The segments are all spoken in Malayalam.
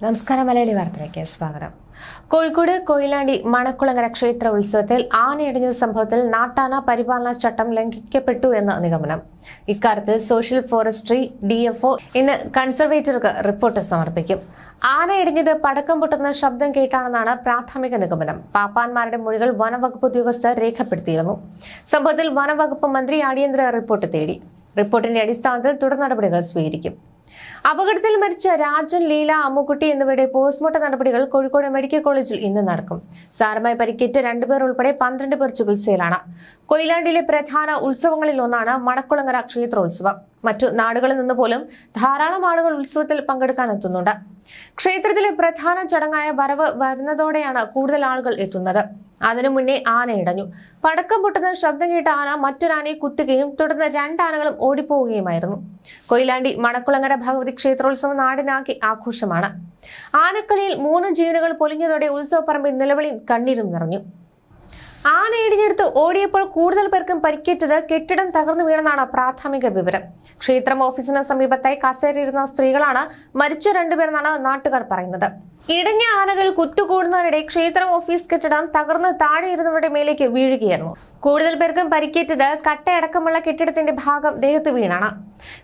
നമസ്കാരം മലയാളി വാർത്തയിലേക്ക് സ്വാഗതം. കോഴിക്കോട് കൊയിലാണ്ടി മണക്കുളങ്ങര ക്ഷേത്ര ഉത്സവത്തിൽ ആനയടിഞ്ഞ സംഭവത്തിൽ നാട്ടാന പരിപാലന ചട്ടം ലംഘിക്കപ്പെട്ടു എന്ന നിഗമനം. ഇക്കാര്യത്തിൽ സോഷ്യൽ ഫോറസ്ട്രി ഡി ഡിഎഫ്ഒ ഇന്ന് കൺസർവേറ്റർക്ക് റിപ്പോർട്ട് സമർപ്പിക്കും. ആനയടിഞ്ഞത് പടക്കം പൊട്ടുന്ന ശബ്ദം കേട്ടാണെന്നാണ് പ്രാഥമിക നിഗമനം. പാപ്പാന്മാരുടെ മൊഴികൾ വനവകുപ്പ് ഉദ്യോഗസ്ഥർ രേഖപ്പെടുത്തിയിരുന്നു. സംഭവത്തിൽ വനവകുപ്പ് മന്ത്രി അടിയന്തര റിപ്പോർട്ട് തേടി. റിപ്പോർട്ടിന്റെ അടിസ്ഥാനത്തിൽ തുടർ നടപടികൾ സ്വീകരിക്കും. അപകടത്തിൽ മരിച്ച രാജൻ ലീല അമ്മുക്കുട്ടി എന്നിവരുടെ പോസ്റ്റ്മോർട്ടം നടപടികൾ കോഴിക്കോട് മെഡിക്കൽ കോളേജിൽ ഇന്ന് നടക്കും. സാരമായി പരിക്കേറ്റ രണ്ടുപേർ ഉൾപ്പെടെ പന്ത്രണ്ട് പേർ ചികിത്സയിലാണ്. കൊയിലാണ്ടിലെ പ്രധാന ഉത്സവങ്ങളിൽ ഒന്നാണ് മണക്കുളങ്ങര ക്ഷേത്രോത്സവം. മറ്റു നാടുകളിൽ നിന്ന് പോലും ധാരാളം ആളുകൾ ഉത്സവത്തിൽ പങ്കെടുക്കാൻ എത്തുന്നുണ്ട്. ക്ഷേത്രത്തിലെ പ്രധാന ചടങ്ങായ വരവ് വരുന്നതോടെയാണ് കൂടുതൽ ആളുകൾ എത്തുന്നത്. അതിനു മുന്നേ ആന ഇടഞ്ഞു. പടക്കം പൊട്ടുന്ന ശബ്ദം കേട്ട ആന മറ്റൊരാനയെ കുത്തുകയും തുടർന്ന് രണ്ടാനകളും ഓടിപ്പോവുകയുമായിരുന്നു. കൊയിലാണ്ടി മണക്കുളങ്ങര ഭഗവതി ക്ഷേത്രോത്സവം നാടിനാക്കി ആഘോഷമാണ്. ആനക്കലയിൽ മൂന്ന് ജീവനുകൾ പൊലിഞ്ഞതോടെ ഉത്സവപ്പറമ്പിൽ നിലവിളിയും കണ്ണീരും നിറഞ്ഞു. ആന ഇടിഞ്ഞെടുത്ത് ഓടിയപ്പോൾ കൂടുതൽ പേർക്കും പരിക്കേറ്റത് കെട്ടിടം തകർന്നു വീണെന്നാണ് പ്രാഥമിക വിവരം. ക്ഷേത്രം ഓഫീസിന് സമീപത്തായി കസേരയിരുന്ന സ്ത്രീകളാണ് മരിച്ച രണ്ടുപേരെന്നാണ് നാട്ടുകാർ പറയുന്നത്. ഇടഞ്ഞ ആനകൾ കുറ്റുകൂടുന്നതിനിടെ ക്ഷേത്രം ഓഫീസ് കെട്ടിടം തകർന്ന് താഴെ ഇരുന്നവരുടെ മേലേക്ക് വീഴുകയായിരുന്നു. കൂടുതൽ പേർക്കും പരിക്കേറ്റത് കട്ടയടക്കമുള്ള കെട്ടിടത്തിന്റെ ഭാഗം ദേഹത്ത് വീണാണ്.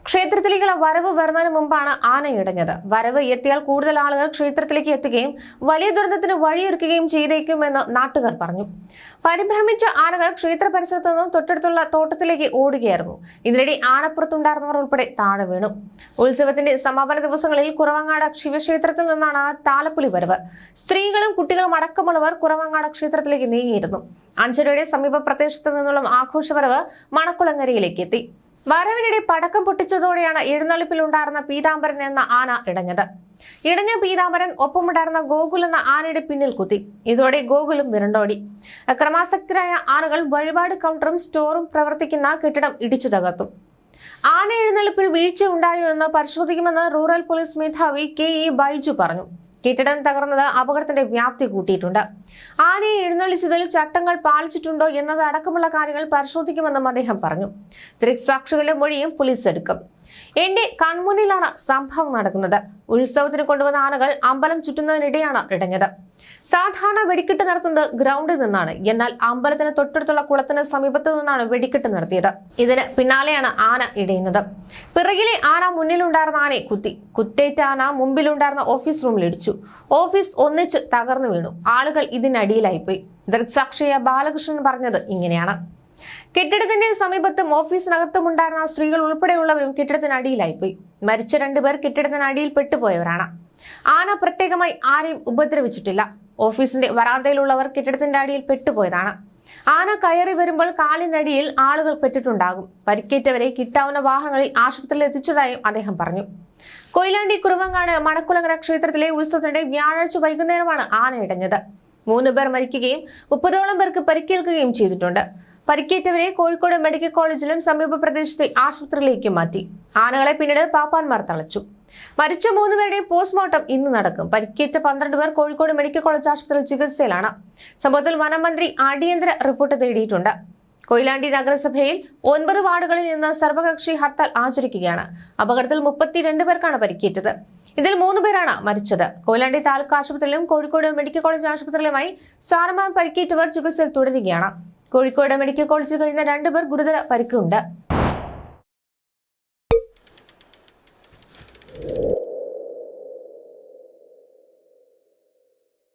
ക്ഷേത്രത്തിലേക്കുള്ള വരവ് വരുന്നതിന് മുമ്പാണ് ആന ഇടഞ്ഞത്. വരവ് എത്തിയാൽ കൂടുതൽ ആളുകൾ ക്ഷേത്രത്തിലേക്ക് എത്തുകയും വലിയ ദുരന്തത്തിന് വഴിയൊരുക്കുകയും ചെയ്തേക്കുമെന്ന് നാട്ടുകാർ പറഞ്ഞു. പരിഭ്രമിച്ച ആനകൾ ക്ഷേത്ര പരിസരത്തു നിന്നും തൊട്ടടുത്തുള്ള തോട്ടത്തിലേക്ക് ഓടുകയായിരുന്നു. ഇതിനിടെ ആനപ്പുറത്തുണ്ടായിരുന്നവർ ഉൾപ്പെടെ താഴെ വീണു. ഉത്സവത്തിന്റെ സമാപന ദിവസങ്ങളിൽ കുറവങ്ങാട് ശിവക്ഷേത്രത്തിൽ നിന്നാണ് താലപ്പൊലി വരവ് സ്ത്രീകളും കുട്ടികളും അടക്കമുള്ളവർ കുറവങ്ങാട് ക്ഷേത്രത്തിലേക്ക് നീങ്ങിയിരുന്നു. അഞ്ചരയുടെ സമീപ പ്രദേശത്ത് നിന്നുള്ള ആഘോഷവരവ് മണക്കുളങ്ങരയിലേക്ക് എത്തി. വരവിനിടെ പടക്കം പൊട്ടിച്ചതോടെയാണ് എഴുന്നള്ളിപ്പിലുണ്ടായിരുന്ന പീതാംബരൻ എന്ന ആന ഇടഞ്ഞത്. ഇടഞ്ഞ പീതാംബരൻ ഒപ്പമുണ്ടായിരുന്ന ഗോകുൽ എന്ന ആനയുടെ പിന്നിൽ കുത്തി. ഇതോടെ ഗോകുലും വിരണ്ടോടി. അക്രമാസക്തരായ ആനകൾ വഴിപാട് കൗണ്ടറും സ്റ്റോറും പ്രവർത്തിക്കുന്ന കെട്ടിടം ഇടിച്ചു തകർത്തു. ആന എഴുന്നള്ളിപ്പിൽ വീഴ്ച ഉണ്ടായോ എന്ന് പരിശോധിക്കുമെന്ന് റൂറൽ പോലീസ് മേധാവി കെ ഇ ബൈജു പറഞ്ഞു. കെട്ടിടം തകർന്നത് അപകടത്തിന്റെ വ്യാപ്തി കൂട്ടിയിട്ടുണ്ട്. ആനയെ എഴുന്നള്ളിച്ചതിൽ ചട്ടങ്ങൾ പാലിച്ചിട്ടുണ്ടോ എന്നത് അടക്കമുള്ള കാര്യങ്ങൾ പരിശോധിക്കുമെന്നും അദ്ദേഹം പറഞ്ഞു. ദൃക്സാക്ഷികളുടെ മൊഴിയും പോലീസ് എടുക്കും. എന്റെ കൺമുന്നിലാണ് സംഭവം നടക്കുന്നത്. ഉത്സവത്തിന് കൊണ്ടുവന്ന ആനകൾ അമ്പലം ചുറ്റുന്നതിനിടെയാണ് ഇടഞ്ഞത്. സാധാരണ വെടിക്കെട്ട് നടത്തുന്നത് ഗ്രൗണ്ടിൽ നിന്നാണ്. എന്നാൽ അമ്പലത്തിന് തൊട്ടടുത്തുള്ള കുളത്തിന് സമീപത്തു നിന്നാണ് വെടിക്കെട്ട് നടത്തിയത്. ഇതിന് പിന്നാലെയാണ് ആന ഇടയുന്നത്. പിറകിലെ ആന മുന്നിലുണ്ടായിരുന്ന ആനയെ കുത്തി. കുത്തേറ്റ ആന മുമ്പിലുണ്ടായിരുന്ന ഓഫീസ് റൂമിൽ ഇടിച്ചു. ഓഫീസ് ഒന്നിച്ച് തകർന്നു വീണു. ആളുകൾ ഇതിനടിയിലായിപ്പോയി. ദൃക്സാക്ഷിയ ബാലകൃഷ്ണൻ പറഞ്ഞത് ഇങ്ങനെയാണ്. കെട്ടിടത്തിന്റെ സമീപത്തും ഓഫീസിനകത്തും ഉണ്ടായിരുന്ന സ്ത്രീകൾ ഉൾപ്പെടെയുള്ളവരും കെട്ടിടത്തിനടിയിലായി പോയി മരിച്ച രണ്ടുപേർ കെട്ടിടത്തിനടിയിൽ പെട്ടുപോയവരാണ്. ആന പ്രത്യേകമായി ആരെയും ഉപദ്രവിച്ചിട്ടില്ല. ഓഫീസിന്റെ വരാന്തയിലുള്ളവർ കെട്ടിടത്തിന്റെ അടിയിൽ പെട്ടുപോയതാണ്. ആന കയറി വരുമ്പോൾ കാലിനടിയിൽ ആളുകൾ പെട്ടിട്ടുണ്ടാകും. പരിക്കേറ്റവരെ കിട്ടാവുന്ന വാഹനങ്ങളിൽ ആശുപത്രിയിൽ എത്തിച്ചതായും അദ്ദേഹം പറഞ്ഞു. കൊയിലാണ്ടി കുറുവങ്ങാട് മണക്കുളങ്ങര ക്ഷേത്രത്തിലെ ഉത്സവത്തിന്റെ വ്യാഴാഴ്ച വൈകുന്നേരമാണ് ആന ഇടഞ്ഞത്. മൂന്ന് പേർ മരിക്കുകയും മുപ്പതോളം പേർക്ക് പരിക്കേൽക്കുകയും ചെയ്തിട്ടുണ്ട്. പരിക്കേറ്റവരെ കോഴിക്കോട് മെഡിക്കൽ കോളേജിലും സമീപ പ്രദേശത്തെ ആശുപത്രിയിലേക്കും മാറ്റി. ആനകളെ പിന്നീട് പാപ്പാന്മാർ തളച്ചു. മരിച്ച മൂന്നുപേരുടെയും പോസ്റ്റ്മോർട്ടം ഇന്ന് നടക്കും. പരിക്കേറ്റ പന്ത്രണ്ട് പേർ കോഴിക്കോട് മെഡിക്കൽ കോളേജ് ആശുപത്രിയിൽ ചികിത്സയിലാണ്. സംഭവത്തിൽ വനമന്ത്രി അടിയന്തര റിപ്പോർട്ട് തേടിയിട്ടുണ്ട്. കൊയിലാണ്ടി നഗരസഭയിൽ ഒൻപത് വാർഡുകളിൽ നിന്ന് സർവകക്ഷി ഹർത്താൽ ആചരിക്കുകയാണ്. അപകടത്തിൽ മുപ്പത്തിരണ്ട് പേർക്കാണ് പരിക്കേറ്റത്. ഇതിൽ മൂന്ന് പേരാണ് മരിച്ചത്. കൊയിലാണ്ടി താലൂക്ക് ആശുപത്രിയിലും കോഴിക്കോട് മെഡിക്കൽ കോളേജ് ആശുപത്രിയിലുമായി സാരമായി പരിക്കേറ്റവർ ചികിത്സയിൽ തുടരുകയാണ്. കോഴിക്കോട് മെഡിക്കൽ കോളേജിൽ കഴിയുന്ന രണ്ടുപേർ ഗുരുതര പരിക്കുണ്ട്.